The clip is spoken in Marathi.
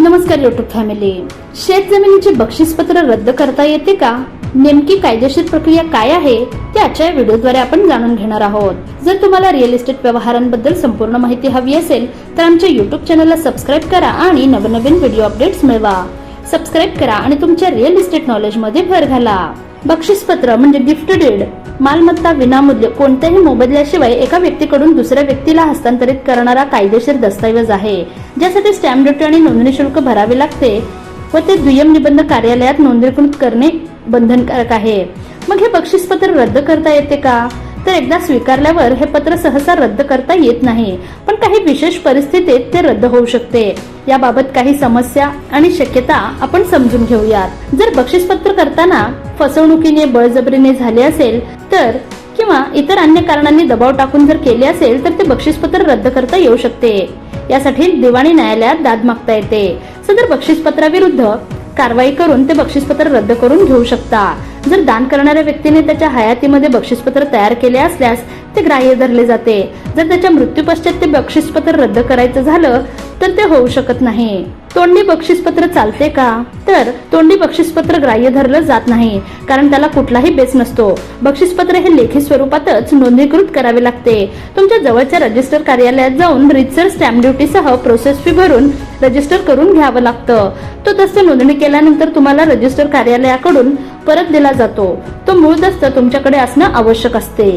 नमस्कार युट्यूब फॅमिली शेत जमिनीचे बक्षीसपत्र रद्द करता येते का? नेमकी कायदेशीर प्रक्रिया काय आहे? ते आजच्या व्हिडिओद्वारे आपण जाणून घेणार आहोत. जर तुम्हाला रिअल इस्टेट व्यवहारांबद्दल संपूर्ण माहिती हवी असेल तर आमच्या युट्यूब चॅनलला सबस्क्राईब करा आणि नवनवीन व्हिडिओ अपडेट्स मिळवा. सबस्क्राईब करा आणि तुमच्या रिअल इस्टेट नॉलेजमध्ये भर घाला. बक्षीसपत्र म्हणजे गिफ्ट डीड मालमत्ता विनामूल्य कोणत्याही मोबदल्याशिवाय एका व्यक्तीकडून दुसऱ्या व्यक्तीला हस्तांतरित करणारा कायदेशीर दस्तऐवज आहे. ज्यासाठी स्टॅम्प ड्युटी आणि नोंदणी शुल्क भरावे लागते व ते दुय्यम निबंध कार्यालयात नोंदणीकृत करणे बंधनकारक आहे. मग हे बक्षीसपत्र रद्द करता येते का? तर एकदा स्वीकारल्यावर हे पत्र सहसा रद्द करता येत नाही पण काही विशेष परिस्थितीत ते रद्द होऊ शकते. याबाबत काही समस्या आणि शक्यता आपण समजून घेऊयात. जर बक्षीसपत्र करताना फसवणुकीने बळजबरीने झाले असेल तर किंवा इतर अन्य कारणांनी दबाव टाकून जर केले असेल तर ते बक्षीसपत्र रद्द करता येऊ शकते. यासाठी दिवाणी न्यायालयात दाद मागता येते. सदर बक्षीसपत्राविरुद्ध कारवाई करून ते बक्षीसपत्र रद्द करून घेऊ शकता. जर दान करणाऱ्या व्यक्तीने त्याच्या हयातीमध्ये बक्षीसपत्र तयार केले असल्यास ते ग्राह्य धरले जाते. जर त्याच्या मृत्यूपश्चात ते बक्षीसपत्र रद्द करायचं झालं तर ते होऊ शकत नाही. तोंडी बक्षीसपत्र चालते का? तर तोंडी बक्षीसपत्र ग्राह्य धरलं जात नाही कारण त्याला कुठलाही बेस नसतो. बक्षीसपत्र हे लेखी स्वरूपातच नोंदणीकृत करावे लागते. तुमच्या जवळच्या रजिस्टर कार्यालयात जाऊन रितसर स्टॅम्प ड्युटीसह प्रोसेस फी भरून रजिस्टर करून घ्यावं लागतं. तो दस्त नोंदणी केल्यानंतर तुम्हाला रजिस्टर कार्यालयाकडून परत दिला जातो. तो मूळ दस्त तुमच्याकडे असणं आवश्यक असते.